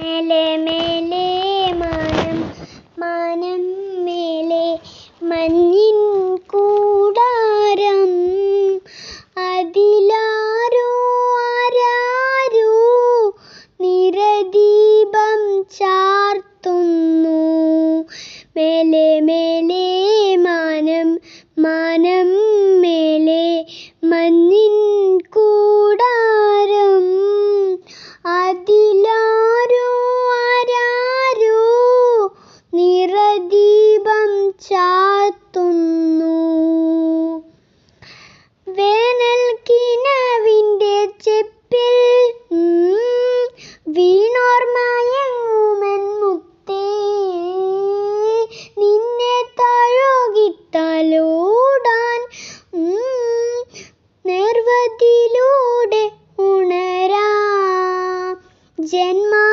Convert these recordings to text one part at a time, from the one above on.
മേലെ മേലെ മാനം മാനം മേലെ മഞ്ഞിൻ കൂടാരം. അതിലാരോ ആരാരോ നിരദീപം ചാർത്തുന്നു. മേലെ 真的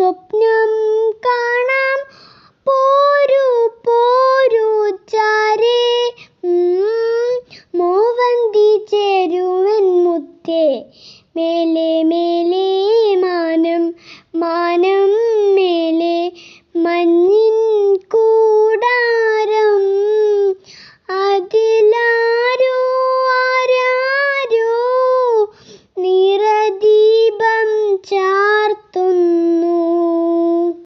സ്വപ്നം കാണാം. പോരൂ പോരൂ ചാരേ. മോവന്തി ചേരുവൻ മുത്തേ.